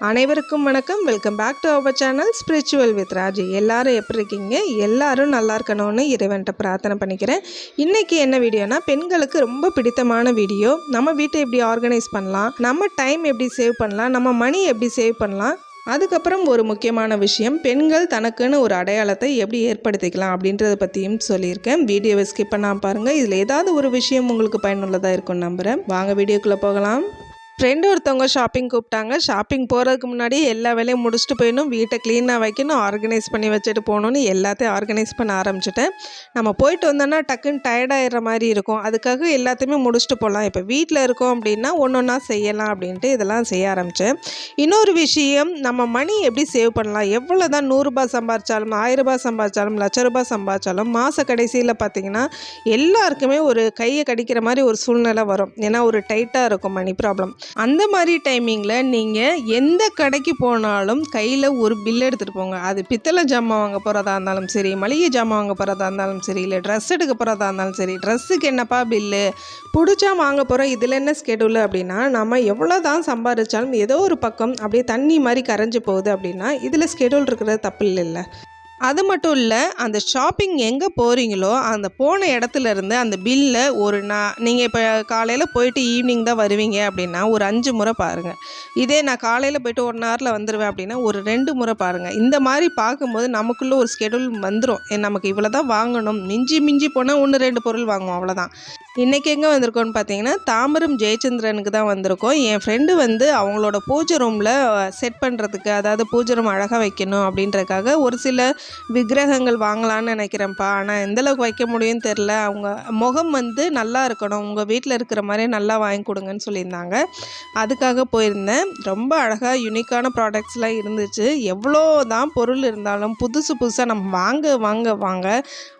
அனைவருக்கும் வணக்கம். Welcome back to our channel spiritual with Raji எல்லாரும் எப்படி இருக்கீங்க? எல்லாரும் நல்லா இருக்கணும்னு இறைவன்ட்ட பிரார்த்தனை பண்ணிக்கிறேன். இன்றைக்கி என்ன வீடியோனா பெண்களுக்கு ரொம்ப பிடித்தமான வீடியோ. நம்ம வீட்டை எப்படி ஆர்கனைஸ் பண்ணலாம்? நம்ம டைம் எப்படி சேவ் பண்ணலாம்? நம்ம மணி எப்படி சேவ் பண்ணலாம்? அதுக்கப்புறம் ஒரு முக்கியமான விஷயம் பெண்கள் தனக்குன்னு ஒரு அடையாளத்தை எப்படி ஏற்படுத்திக்கலாம் அப்படின்றத பற்றியும் சொல்லியிருக்கேன். வீடியோவை ஸ்கிப் பண்ணாமல் பாருங்கள் இதில் ஏதாவது ஒரு விஷயம் உங்களுக்கு பயனுள்ளதாக இருக்கும் நம்புகிறேன் வாங்க வீடியோக்குள்ளே போகலாம். ஃப்ரெண்டு ஒருத்தவங்க ஷாப்பிங் கூப்பிட்டாங்க. ஷாப்பிங் போகிறதுக்கு முன்னாடி எல்லா வேலையும் முடிச்சுட்டு போயிடணும். வீட்டை க்ளீனாக வைக்கணும் ஆர்கனைஸ் பண்ணி வச்சுட்டு போகணுன்னு எல்லாத்தையும் ஆர்கனைஸ் பண்ண ஆரம்பிச்சிட்டேன். நம்ம போயிட்டு வந்தோன்னா டக்குன்னு டயர்டாயிடுற மாதிரி இருக்கும். அதுக்காக எல்லாத்தையுமே முடிச்சுட்டு போகலாம். இப்போ வீட்டில் இருக்கோம் அப்படின்னா ஒன்று ஒன்றா செய்யலாம் அப்படின்ட்டு இதெல்லாம் செய்ய ஆரம்பித்தேன் இன்னொரு விஷயம் நம்ம மணி எப்படி சேவ் பண்ணலாம்? எவ்வளோ தான் நூறுரூபா சம்பாதிச்சாலும் ஆயிரரூபா சம்பாதிச்சாலும் லட்ச ரூபாய் சம்பாதிச்சாலும் மாத கடைசியில் பார்த்தீங்கன்னா எல்லாருக்குமே ஒரு கையை கடிக்கிற மாதிரி ஒரு சூழ்நிலை வரும். ஏன்னா ஒரு டைட்டாக இருக்கும் மணி ப்ராப்ளம் அந்த மாதிரி டைமிங்கில் நீங்கள் எந்த கடைக்கு போனாலும் கையில் ஒரு பில் எடுத்துகிட்டு போங்க. அது பித்தளை ஜாமான் வாங்க போகிறதா இருந்தாலும் சரி மளிகை ஜாமான் வாங்க போகிறதா இருந்தாலும் சரி இல்லை ட்ரெஸ் எடுக்க போகிறதா இருந்தாலும் சரி ட்ரெஸ்ஸுக்கு என்னப்பா பில்லு பிடிச்சா வாங்க போகிறோம் இதில் என்ன ஸ்கெடியூல் அப்படின்னா நம்ம எவ்வளோ தான் சம்பாதிச்சாலும் ஏதோ ஒரு பக்கம் அப்படியே தண்ணி மாதிரி கரைஞ்சி போகுது அப்படின்னா இதில் ஸ்கெடியூல் இருக்கிறது தப்பு இல்லை. அது மட்டும் இல்லை அந்த ஷாப்பிங் எங்கே போகிறீங்களோ அந்த போன இடத்துல இருந்து அந்த பில்லை ஒரு நான் நீங்கள் இப்போ காலையில் போயிட்டு ஈவினிங் தான் வருவீங்க அப்படின்னா ஒரு அஞ்சு முறை பாருங்கள் இதே நான் காலையில் போயிட்டு ஒன் ஹவரில் வந்துடுவேன் அப்படின்னா ஒரு ரெண்டு முறை பாருங்கள் இந்த மாதிரி பார்க்கும்போது நமக்குள்ளே ஒரு ஸ்கெடியூல் வந்துடும் நமக்கு இவ்வளோ தான் வாங்கணும். மிஞ்சி மிஞ்சி போனால் ஒன்று ரெண்டு பொருள் வாங்குவோம் அவ்வளோதான் இன்றைக்கி எங்கே வந்திருக்கோன்னு பார்த்தீங்கன்னா தாம்பரம் ஜெயச்சந்திரனுக்கு தான் வந்திருக்கோம். என் ஃப்ரெண்டு வந்து அவங்களோட பூஜை ரூமில் செட் பண்ணுறதுக்கு அதாவது பூஜை ரூம் அழகாக வைக்கணும் அப்படின்றதுக்காக ஒரு சில விக்கிரகங்கள் வாங்கலான்னு நினைக்கிறேன்ப்பா. ஆனால் எந்தளவுக்கு வைக்க முடியும்னு தெரில அவங்க முகம் வந்து நல்லா இருக்கணும். உங்கள் வீட்டில் இருக்கிற மாதிரி நல்லா வாங்கி கொடுங்கன்னு சொல்லியிருந்தாங்க. அதுக்காக போயிருந்தேன். ரொம்ப அழகாக யூனிக்கான ப்ராடக்ட்ஸ்லாம் இருந்துச்சு. எவ்வளோ தான் பொருள் இருந்தாலும் புதுசு புதுசாக நம்ம வாங்க வாங்க வாங்க.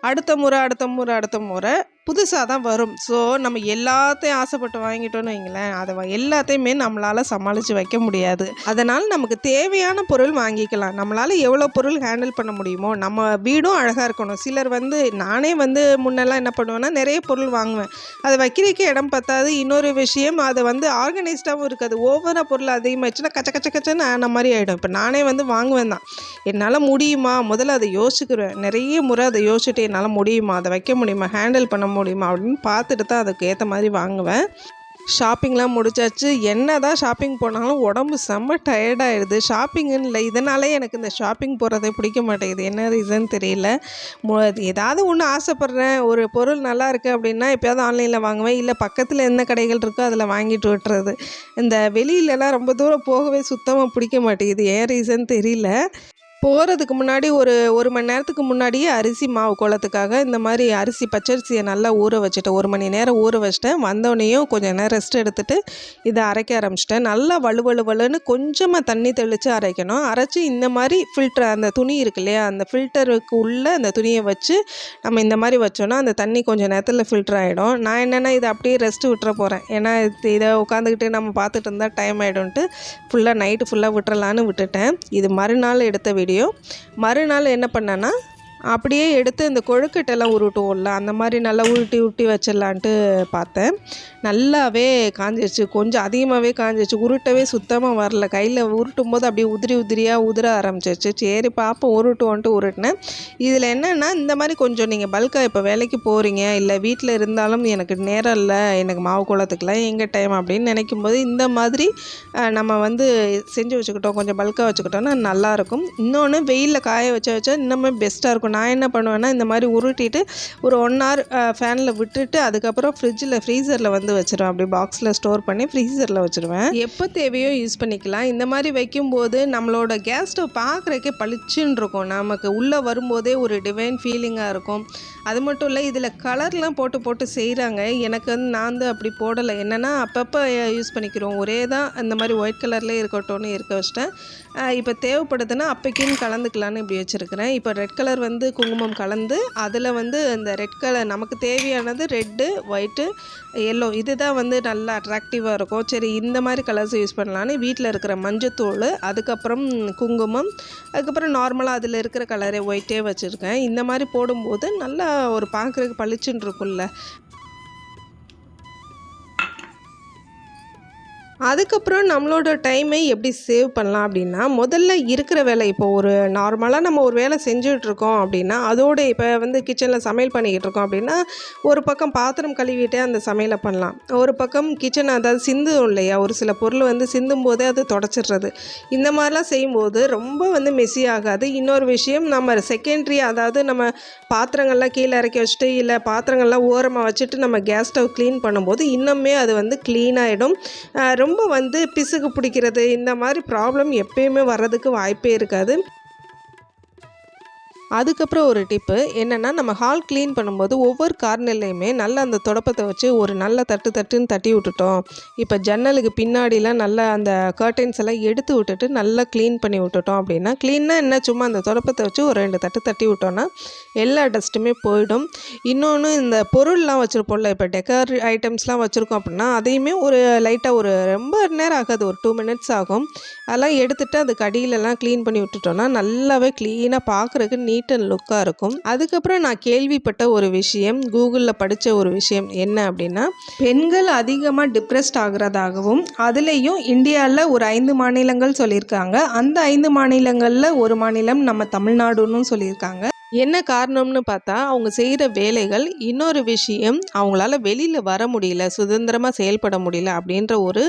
அடுத்த முறை அடுத்த முறை அடுத்த முறை புதுசாக தான் வரும். ஸோ நம்ம எல்லாத்தையும் ஆசைப்பட்டு வாங்கிட்டோன்னு வைங்களேன் அதை எல்லாத்தையுமே நம்மளால் சமாளித்து வைக்க முடியாது. அதனால் நமக்கு தேவையான பொருள் வாங்கிக்கலாம். நம்மளால் எவ்வளோ பொருள் ஹேண்டில் பண்ண முடியுமோ நம்ம வீடும் அழகாக இருக்கணும். சிலர் வந்து நானே வந்து முன்னெல்லாம் என்ன பண்ணுவேன்னா நிறைய பொருள் வாங்குவேன். அதை வைக்கிறதுக்கு இடம் பத்தாது. இன்னொரு விஷயம் அதை வந்து ஆர்கனைஸ்டாகவும் இருக்காது. ஓவராக பொருள் அதிகமாகிடுச்சுன்னா கச்ச கச்ச கச்சன்னு ஆன மாதிரி ஆகிடும் இப்போ நானே வந்து வாங்குவேன் தான். என்னால் முடியுமா? முதல்ல அதை யோசிக்கிறேன் நிறைய முறை அதை யோசிச்சுட்டு என்னால் முடியுமா? அதை வைக்க முடியுமா? ஹேண்டில் பண்ண முடியுமா அப்படின்னு பார்த்துட்டு தான் அதுக்கு ஏற்ற மாதிரி வாங்குவேன். ஷாப்பிங்லாம் முடிச்சாச்சு. என்ன தான் ஷாப்பிங் போனாலும் உடம்பு செம்ம டயர்டாயிடுது ஷாப்பிங்குன்னு இல்லை. இதனாலே எனக்கு இந்த ஷாப்பிங் போகிறதே பிடிக்க மாட்டேங்குது. என்ன ரீசன் தெரியல. மு- ஏதாவது ஒன்று ஆசைப்பட்றேன். ஒரு பொருள் நல்லா இருக்குது அப்படின்னா எப்போயாவது ஆன்லைனில் வாங்குவேன். இல்லை பக்கத்தில் என்ன கடைகள் இருக்கோ அதில் வாங்கிட்டு விட்டுறது. இந்த வெளியிலலாம் ரொம்ப தூரம் போகவே சுத்தமாக பிடிக்க மாட்டேங்குது. ஏன் ரீசன் தெரியல. போகிறதுக்கு முன்னாடி ஒரு ஒரு மணி நேரத்துக்கு முன்னாடியே அரிசி மாவு கோலத்துக்காக இந்த மாதிரி அரிசி பச்சரிசியை நல்லா ஊற வச்சுட்டேன் ஒரு மணி நேரம் ஊற வச்சிட்டேன். வந்தோடனேயும் கொஞ்சம் நேரம் ரெஸ்ட் எடுத்துட்டு இதை அரைக்க ஆரம்பிச்சிட்டேன். நல்லா வலு வலுன்னு கொஞ்சமாக தண்ணி தெளித்து அரைக்கணும். அரைச்சி இந்த மாதிரி ஃபில்டர் அந்த துணி இருக்கு இல்லையா அந்த ஃபில்டருக்கு உள்ளே அந்த துணியை வச்சு நம்ம இந்த மாதிரி வச்சோன்னா அந்த தண்ணி கொஞ்சம் நேரத்தில் ஃபில்டர் ஆகிடும் நான் என்னென்னா இதை அப்படியே ரெஸ்ட் விட்டுற போகிறேன் ஏன்னா இது- இதை உட்காந்துக்கிட்டு நம்ம பார்த்துட்டு இருந்தால் டைம் ஆகிடும்ட்டு ஃபுல்லாக நைட்டு ஃபுல்லாக விட்டுறலான்னு விட்டுட்டேன். இது மறுநாள் எடுத்த வீடியோ மறுநாள் என்ன பண்ணேன்னா அப்படியே எடுத்து இந்த கொழுக்கட்டெல்லாம் உருட்டுவோம்ல அந்த மாதிரி நல்லா உருட்டி உருட்டி வச்சிடலான்ட்டு பார்த்தேன். நல்லாவே காஞ்சிருச்சு. கொஞ்சம் அதிகமாகவே காஞ்சிருச்சு. உருட்டவே சுத்தமாக வரல. கையில் உருட்டும் போது அப்படியே உதிரி உதிரியாக உதிர ஆரம்பிச்சிருச்சு. சரி பார்ப்போம் உருட்டுவோன்ட்டு உருட்டினேன். இதில் என்னென்னா இந்த மாதிரி கொஞ்சம் நீங்கள் பல்காக இப்போ வேலைக்கு போகிறீங்க இல்லை வீட்டில் இருந்தாலும் எனக்கு நேரம் இல்லை எனக்கு மாவு குளத்துக்குலாம் எங்கள் டைம் அப்படின்னு நினைக்கும் போது இந்த மாதிரி நம்ம வந்து செஞ்சு வச்சுக்கிட்டோம். கொஞ்சம் பல்காக வச்சுக்கிட்டோம்னா நல்லாயிருக்கும் இன்னொன்று வெயிலில் காய வச்ச வச்சா இன்னுமே பெஸ்ட்டாக இருக்கும். நான் என்ன பண்ணுவேன்னா இந்த மாதிரி உருட்டிட்டு ஒரு ஒன் ஹவர் ஃபேனில் விட்டுட்டு அதுக்கப்புறம் ஃப்ரிட்ஜில் ஃப்ரீசரில் வந்து வச்சுருவேன். அப்படி பாக்ஸில் ஸ்டோர் பண்ணி ஃப்ரீசரில் வச்சுருவேன். எப்போ தேவையோ யூஸ் பண்ணிக்கலாம். இந்த மாதிரி வைக்கும்போது நம்மளோட கேஸ் ஸ்டவ் பார்க்குறக்கே பளிச்சுன்னு இருக்கும். நமக்கு உள்ளே வரும்போதே ஒரு டிவைன் ஃபீலிங்காக இருக்கும். அது மட்டும் இல்லை இதில் கலர்லாம் போட்டு போட்டு செய்கிறாங்க எனக்கு வந்து நான் வந்து அப்படி போடலை. என்னென்னா அப்பப்போ யூஸ் பண்ணிக்கிறோம். ஒரே தான் இந்த மாதிரி ஒயிட் கலர்லேயே இருக்கட்டும்னு இருக்க வச்சிட்டேன். இப்போ தேவைப்படுதுன்னா அப்போக்கின்னு கலந்துக்கலான்னு இப்படி வச்சுருக்கிறேன். இப்போ ரெட் கலர் வந்து வந்து குங்குமம் கலந்து அதில் வந்து இந்த ரெட் கலர் நமக்கு தேவையானது ரெட்டு ஒயிட்டு எல்லோ இதுதான் வந்து நல்லா அட்ராக்டிவாக இருக்கும். சரி இந்த மாதிரி கலர்ஸ் யூஸ் பண்ணலான்னு வீட்டில் இருக்கிற மஞ்சத்தூள் அதுக்கப்புறம் குங்குமம் அதுக்கப்புறம் நார்மலாக அதில் இருக்கிற கலரே ஒயிட்டே வச்சுருக்கேன். இந்த மாதிரி போடும்போது நல்லா ஒரு பார்க்குறதுக்கு பளிச்சுன்னு இருக்கும்ல. அதுக்கப்புறம் நம்மளோட டைமை எப்படி சேவ் பண்ணலாம் அப்படின்னா முதல்ல இருக்கிற வேலை இப்போ ஒரு நார்மலாக நம்ம ஒரு வேலை செஞ்சுட்ருக்கோம் அப்படின்னா அதோட இப்போ வந்து கிச்சனில் சமையல் பண்ணிக்கிட்டு இருக்கோம் அப்படின்னா ஒரு பக்கம் பாத்திரம் கழுவிட்டே அந்த சமையலை பண்ணலாம். ஒரு பக்கம் கிச்சன் அதாவது சிந்தும் இல்லையா ஒரு சில பொருள் வந்து சிந்தும் போதே அது தொடச்சிடுறது. இந்த மாதிரிலாம் செய்யும்போது ரொம்ப வந்து மெஸ்ஸி ஆகாது. இன்னொரு விஷயம் நம்ம செகண்ட்ரி அதாவது நம்ம பாத்திரங்கள்லாம் கீழே இறக்கி வச்சுட்டு இல்லை பாத்திரங்கள்லாம் ஓரமாக வச்சுட்டு நம்ம கேஸ் ஸ்டவ் க்ளீன் பண்ணும்போது இன்னுமே அது வந்து க்ளீனாகிடும் ரொம்ப வந்து பிசுக்கு பிடிக்கிறது இந்த மாதிரி ப்ராப்ளம் எப்பயுமே வர்றதுக்கு வாய்ப்பே இருக்காது. அதுக்கப்புறம் ஒரு டிப்பு என்னென்னா நம்ம ஹால் க்ளீன் பண்ணும்போது ஒவ்வொரு கார்னர்லேயுமே நல்லா அந்த தொடப்பத்தை வச்சு ஒரு நல்ல தட்டு தட்டுன்னு தட்டி விட்டுட்டோம். இப்போ ஜன்னலுக்கு பின்னாடிலாம் நல்லா அந்த கர்டைன்ஸ் எல்லாம் எடுத்து விட்டுட்டு நல்லா க்ளீன் பண்ணி விட்டுட்டோம் அப்படின்னா க்ளீனாக என்ன? சும்மா அந்த தொடப்பத்தை வச்சு ஒரு ரெண்டு தட்டு தட்டி விட்டோன்னா எல்லா டஸ்ட்டுமே போயிடும். இன்னொன்று இந்த பொருள்லாம் வச்சுருப்போம்ல இப்போ டெக்கர் ஐட்டம்ஸ்லாம் வச்சுருக்கோம் அப்படின்னா அதையுமே ஒரு லைட்டாக ஒரு ரொம்ப நேரம் ஆகாது ஒரு டூ மினிட்ஸ் ஆகும். அதெல்லாம் எடுத்துகிட்டு அதுக்கு அடியிலலாம் க்ளீன் பண்ணி விட்டுட்டோன்னா நல்லாவே க்ளீனாக பார்க்குறதுக்கு நீட் அண்ட் லுக்காக இருக்கும். அதுக்கப்புறம் நான் கேள்விப்பட்ட ஒரு விஷயம் கூகுளில் படித்த ஒரு விஷயம் என்ன அப்படின்னா பெண்கள் அதிகமாக டிப்ரெஸ்ட் ஆகிறதாகவும் அதுலேயும் இந்தியாவில் ஒரு ஐந்து மாநிலங்கள் சொல்லியிருக்காங்க. அந்த ஐந்து மாநிலங்களில் ஒரு மாநிலம் நம்ம தமிழ்நாடுன்னு சொல்லியிருக்காங்க. என்ன காரணம்னு பார்த்தா அவங்க செய்கிற வேலைகள் இன்னொரு விஷயம் அவங்களால வெளியில் வர முடியல சுதந்திரமாக செயல்பட முடியல அப்படின்ற ஒரு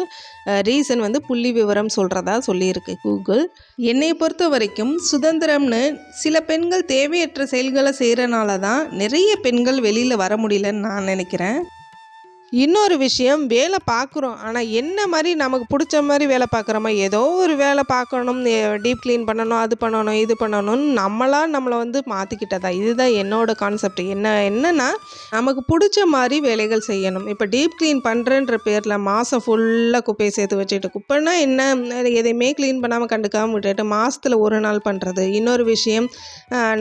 ரீசன் வந்து புள்ளி விவரம் சொல்கிறதா சொல்லியிருக்கு கூகுள். என்னை பொறுத்த வரைக்கும் சுதந்திரம்னு சில பெண்கள் தேவையற்ற செயல்களை செய்கிறனால தான் நிறைய பெண்கள் வெளியில் வர முடியலன்னு நான் நினைக்கிறேன். இன்னொரு விஷயம் வேலை பார்க்குறோம். ஆனால் என்ன மாதிரி நமக்கு பிடிச்ச மாதிரி வேலை பார்க்குறோமா ஏதோ ஒரு வேலை பார்க்கணும் டீப் க்ளீன் பண்ணணும் அது பண்ணணும் இது பண்ணணும்னு நம்மளா நம்மளை வந்து மாற்றிக்கிட்டதா இதுதான் என்னோட கான்செப்ட் என்ன என்னென்னா நமக்கு பிடிச்ச மாதிரி வேலைகள் செய்யணும். இப்போ டீப் க்ளீன் பண்ணுறன்ற பேரில் மாதம் ஃபுல்லாக குப்பையை சேர்த்து வச்சுட்டு குப்பைன்னா என்ன? எதையுமே க்ளீன் பண்ணாமல் கண்டுக்காமல் விட்டுட்டு மாதத்தில் ஒரு நாள் பண்ணுறது இன்னொரு விஷயம்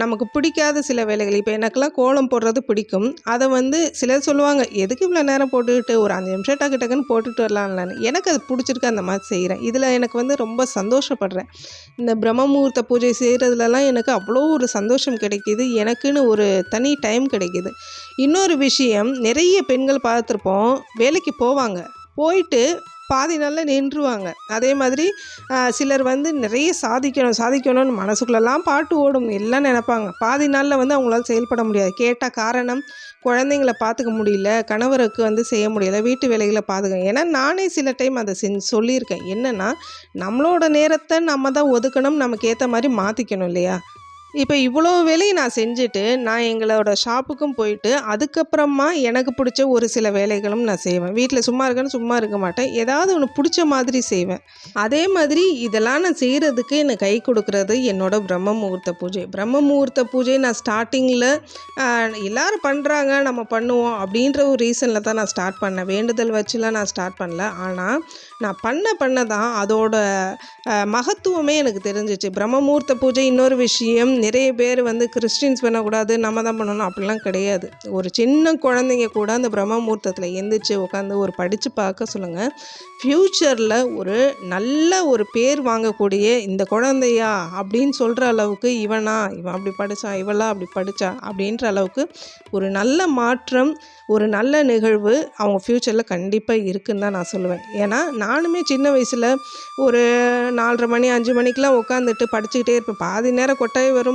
நமக்கு பிடிக்காத சில வேலைகள். இப்போ எனக்கெல்லாம் கோலம் போடுறது பிடிக்கும். அதை வந்து சிலர் சொல்லுவாங்க எதுக்கு இவ்வளோ நேரம் போட்டுக்கிட்டு ஒரு அஞ்சு நிமிஷம் டக்கு டக்குன்னு போட்டுட்டு வரலாம்லான்னு எனக்கு அது பிடிச்சிருக்கு அந்த மாதிரி செய்கிறேன் இதில் எனக்கு வந்து ரொம்ப சந்தோஷப்படுறேன். இந்த பிரம்ம முகூர்த்த பூஜை செய்கிறதுலலாம் எனக்கு அவ்வளோ ஒரு சந்தோஷம் கிடைக்கிது. எனக்குன்னு ஒரு தனி டைம் கிடைக்கிது. இன்னொரு விஷயம் நிறைய பெண்கள் பார்த்துருப்போம் வேலைக்கு போவாங்க. போயிட்டு பாதி நாளில் நின்றுவாங்க. அதே மாதிரி சிலர் வந்து நிறைய சாதிக்கணும் சாதிக்கணும்னு மனசுக்குள்ளெல்லாம் பாட்டு ஓடும் எல்லாம் நினப்பாங்க. பாதி நாளில் வந்து அவங்களால செயல்பட முடியாது. கேட்டால் காரணம் குழந்தைங்கள பார்த்துக்க முடியல கணவருக்கு வந்து செய்ய முடியல வீட்டு வேலைகளை பார்த்துக்க ஏன்னா நானே சில டைம் அதை செஞ்சு சொல்லியிருக்கேன். என்னென்னா நம்மளோட நேரத்தை நம்ம தான் ஒதுக்கணும் நமக்கு ஏற்ற மாதிரி மாற்றிக்கணும் இல்லையா? இப்போ இவ்வளோ வேலையை நான் செஞ்சுட்டு நான் எங்களோட ஷாப்புக்கும் போயிட்டு அதுக்கப்புறமா எனக்கு பிடிச்ச ஒரு சில வேலைகளும் நான் செய்வேன். வீட்டில் சும்மா இருக்கேன்னு சும்மா இருக்க மாட்டேன். ஏதாவது ஒன்று பிடிச்ச மாதிரி செய்வேன். அதே மாதிரி இதெல்லாம் நான் செய்கிறதுக்கு எனக்கு கை கொடுக்குறது என்னோடய பிரம்ம முகூர்த்த பூஜை. பிரம்ம முகூர்த்த பூஜை நான் ஸ்டார்டிங்கில் எல்லோரும் பண்ணுறாங்க நம்ம பண்ணுவோம் அப்படின்ற ஒரு ரீசனில் தான் நான் ஸ்டார்ட் பண்ணேன். வேண்டுதல் வச்சுலாம் நான் ஸ்டார்ட் பண்ணல. ஆனால் நான் பண்ண பண்ண தான் அதோட மகத்துவமே எனக்கு தெரிஞ்சிச்சு. பிரம்ம முகூர்த்த பூஜை இன்னொரு விஷயம் நிறைய பேர் வந்து கிறிஸ்டின்ஸ் பண்ணக்கூடாது நம்ம தான் பண்ணணும். அப்படிலாம் கிடையாது. ஒரு சின்ன குழந்தைங்க கூட அந்த பிரம்ம முகூர்த்தத்தில் எந்திரிச்சு உட்காந்து ஒரு படித்து பார்க்க சொல்லுங்கள் ஃப்யூச்சரில் ஒரு நல்ல ஒரு பேர் வாங்கக்கூடிய இந்த குழந்தையா அப்படின்னு சொல்கிற அளவுக்கு இவனா இவன் அப்படி படித்தான் இவளா அப்படி படித்தா அப்படின்ற அளவுக்கு ஒரு நல்ல மாற்றம் ஒரு நல்ல நிகழ்வு அவங்க ஃப்யூச்சரில் கண்டிப்பாக இருக்குன்னு தான் நான் சொல்லுவேன். ஏன்னா நானுமே சின்ன வயசில் ஒரு நாலரை மணி அஞ்சு மணிக்கெலாம் உட்காந்துட்டு படிச்சுக்கிட்டே இருப்பேன். பாதி நேரம் கொட்டாய் வரும்.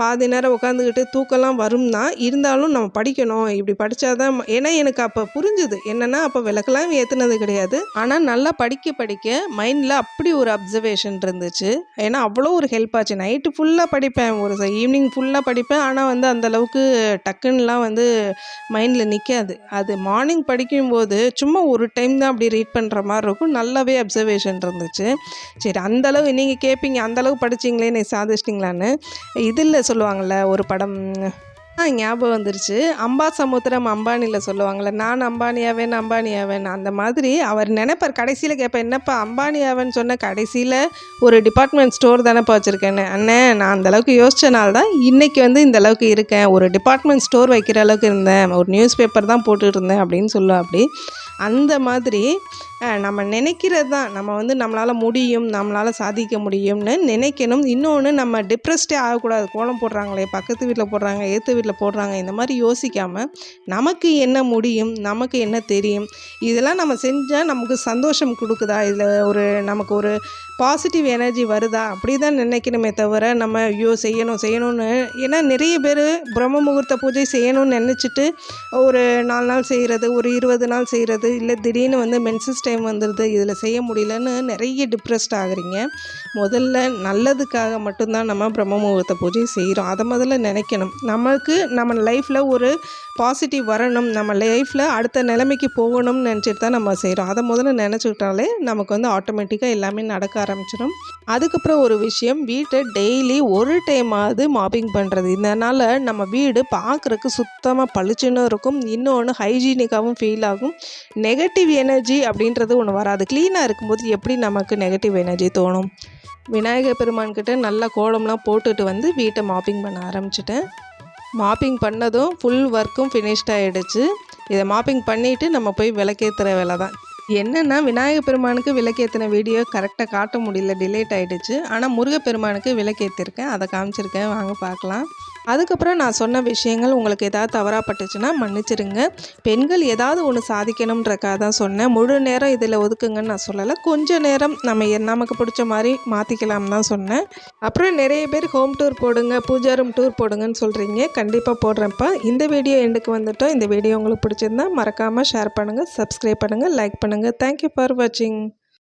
பாதி நேரம் உட்காந்துக்கிட்டு தூக்கம்லாம் வரும் தான் இருந்தாலும் நம்ம படிக்கணும். இப்படி படித்தா தான் ஏன்னா எனக்கு அப்போ புரிஞ்சுது. என்னென்னா அப்போ விளக்கெல்லாம் ஏற்றுனது கிடையாது. ஆனால் நல்லா படிக்க படிக்க மைண்டில் அப்படி ஒரு அப்சர்வேஷன் இருந்துச்சு. ஏன்னா அவ்வளோ ஒரு ஹெல்ப் ஆச்சு. நைட்டு ஃபுல்லாக படிப்பேன். ஒரு ஈவினிங் ஃபுல்லாக படிப்பேன். ஆனால் வந்து அந்தளவுக்கு டக்குன்னெலாம் வந்து மைண்டில் நிற்காது அது மார்னிங் படிக்கும்போது சும்மா ஒரு டைம் தான் அப்படி ரீட் பண்ணுற மாதிரி இருக்கும். நல்லாவே அப்சர்வேஷன் இருந்துச்சு. சரி அந்தளவு நீங்கள் கேட்பீங்க அந்தளவு படிச்சிங்களே நீ சாதிச்சிட்டிங்களான்னு. இதில் சொல்லுவாங்கள்ல ஒரு படம் ஞாபகம் வந்துருச்சு. அம்பா சமுத்திரம் அம்பானியில் சொல்லுவாங்கள்ல நான் அம்பானியாவேன் அம்பானியாவேன். அந்த மாதிரி அவர் நினைப்பார் கடைசியில் கேட்பேன் என்னப்பா அம்பானியாவேன்னு சொன்ன கடைசியில் ஒரு டிபார்ட்மெண்ட் ஸ்டோர் தானேப்பா வச்சுருக்கேன்னு? அண்ணே நான் அந்தளவுக்கு யோசிச்சனால தான் இன்றைக்கி வந்து இந்த அளவுக்கு இருக்கேன். ஒரு டிபார்ட்மெண்ட் ஸ்டோர் வைக்கிற அளவுக்கு இருந்தேன். ஒரு நியூஸ் பேப்பர் தான் போட்டுட்டு இருந்தேன் அப்படின்னு சொல்லுவேன் அப்படி அந்த மாதிரி நம்ம நினைக்கிறது தான். நம்ம வந்து நம்மளால் முடியும் நம்மளால் சாதிக்க முடியும்னு நினைக்கணும். இன்னொன்று நம்ம டிப்ரெஸ்டே ஆகக்கூடாது. கோலம் போடுறாங்களே பக்கத்து வீட்டில் போடுறாங்க ஏற்று வீட்டில் போடுறாங்க இந்த மாதிரி யோசிக்காமல் நமக்கு என்ன முடியும் நமக்கு என்ன தெரியும் இதெல்லாம் நம்ம செஞ்சால் நமக்கு சந்தோஷம் கொடுக்குதா? இதில் ஒரு நமக்கு ஒரு பாசிட்டிவ் எனர்ஜி வருதா? அப்படி தான் நினைக்கணுமே தவிர நம்ம ஐயோ செய்யணும் செய்யணும்னு ஏன்னா நிறைய பேர் பிரம்ம முகூர்த்த பூஜை செய்யணும்னு நினச்சிட்டு ஒரு நாலு நாள் செய்கிறது ஒரு இருபது நாள் செய்கிறது இல்லை திடீர்னு வந்து மென்சஸ் டைம் வந்துடுது இதில் செய்ய முடியலன்னு நிறைய டிப்ரெஸ்ட் ஆகுறீங்க. முதல்ல நல்லதுக்காக மட்டும்தான் நம்ம பிரம்ம முகூர்த்த பூஜை செய்கிறோம். அதை முதல்ல நினைக்கணும். நமக்கு நம்ம லைஃப்பில் ஒரு பாசிட்டிவ் வரணும். நம்ம லைஃப்பில் அடுத்த நிலைமைக்கு போகணும்னு நினச்சிட்டு தான் நம்ம செய்கிறோம். அதை முதல்ல நினச்சிக்கிட்டாலே நமக்கு வந்து ஆட்டோமேட்டிக்காக எல்லாமே நடக்க ஆரம்பிச்சிடும். அதுக்கப்புறம் ஒரு விஷயம் வீட்டை டெய்லி ஒரு டைமாவது மாப்பிங் பண்ணுறது இதனால் நம்ம வீடு பார்க்குறக்கு சுத்தமாக பளிச்சுன்னு இருக்கும். இன்னொன்று ஹைஜீனிக்காகவும் ஃபீல் ஆகும். நெகட்டிவ் எனர்ஜி அப்படின்றது ஒன்று வராது. க்ளீனாக இருக்கும்போது எப்படி நமக்கு நெகட்டிவ் எனர்ஜி தோணும்? விநாயகர் பெருமான்கிட்ட நல்லா கோலம்லாம் போட்டுட்டு வந்து வீட்டை மாப்பிங் பண்ண ஆரம்பிச்சிட்டேன். மாப்பிங் பண்ணதும் ஃபுல் ஒர்க்கும் ஃபினிஷ்ட் ஆகிடுச்சு இதை மாப்பிங் பண்ணிவிட்டு நம்ம போய் விளக்கேற்றுற வேலை தான். என்னென்னா விநாயகர் பெருமானுக்கு விளக்கேற்றின வீடியோ கரெக்டாக காட்ட முடியல டிலேட் ஆகிடுச்சு ஆனால் முருகப்பெருமானுக்கு விளக்கேற்றிருக்கேன் அதை காமிச்சிருக்கேன். வாங்க பார்க்கலாம். அதுக்கப்புறம் நான் சொன்ன விஷயங்கள் உங்களுக்கு ஏதாவது தவறாக பட்டுச்சுன்னா மன்னிச்சிடுங்க பெண்கள் ஏதாவது ஒன்று சாதிக்கணுன்றக்காக தான் சொன்னேன். முழு நேரம் இதில் ஒதுக்குங்கன்னு நான் சொல்லலை. கொஞ்சம் நேரம் நம்ம எ- நமக்கு பிடிச்ச மாதிரி மாற்றிக்கலாம் தான் சொன்னேன். அப்புறம் நிறைய பேர் ஹோம் டூர் போடுங்க பூஜா ரூம் டூர் போடுங்கன்னு சொல்கிறீங்க கண்டிப்பாக போடுறேன்ப்பா. இந்த வீடியோ எண்டுக்கு வந்துட்டோம். இந்த வீடியோ உங்களுக்கு பிடிச்சிருந்தா மறக்காமல் ஷேர் பண்ணுங்கள் சப்ஸ்கிரைப் பண்ணுங்கள் லைக் பண்ணுங்கள் தேங்க்யூ ஃபார் வாட்சிங்